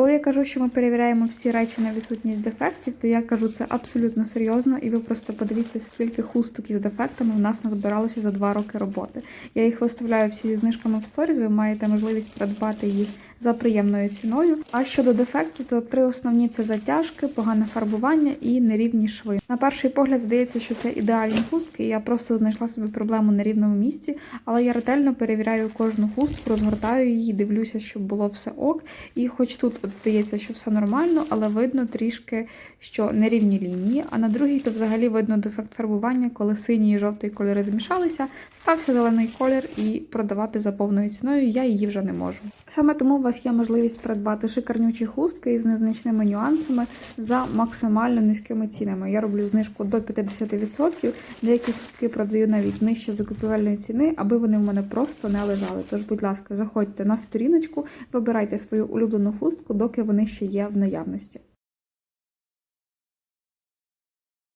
Коли я кажу, що ми перевіряємо всі речі на відсутність дефектів, то я кажу це абсолютно серйозно, і ви просто подивіться, скільки хусток із дефектами в нас назбиралося за два роки роботи. Я їх виставляю всі зі знижками в сторіз. Ви маєте можливість придбати їх за приємною ціною. А щодо дефектів, то три основні це затяжки, погане фарбування і нерівні шви. На перший погляд здається, що це ідеальні хустки. Я просто знайшла собі проблему на рівному місці, але я ретельно перевіряю кожну хустку, розгортаю її, дивлюся, щоб було все ок. І хоч тут от здається, що все нормально, але видно трішки, що нерівні лінії. А на другій то взагалі видно дефект фарбування, коли синій і жовтий кольори змішалися, стався зелений колір і продавати за повною ціною я її вже не можу. Саме тому вас є можливість придбати шикарнючі хустки із незначними нюансами за максимально низькими цінами. Я роблю знижку до 50%. Деякі хустки продаю навіть нижче закупівельної ціни, аби вони в мене просто не лежали. Тож, будь ласка, заходьте на сторіночку, вибирайте свою улюблену хустку, доки вони ще є в наявності.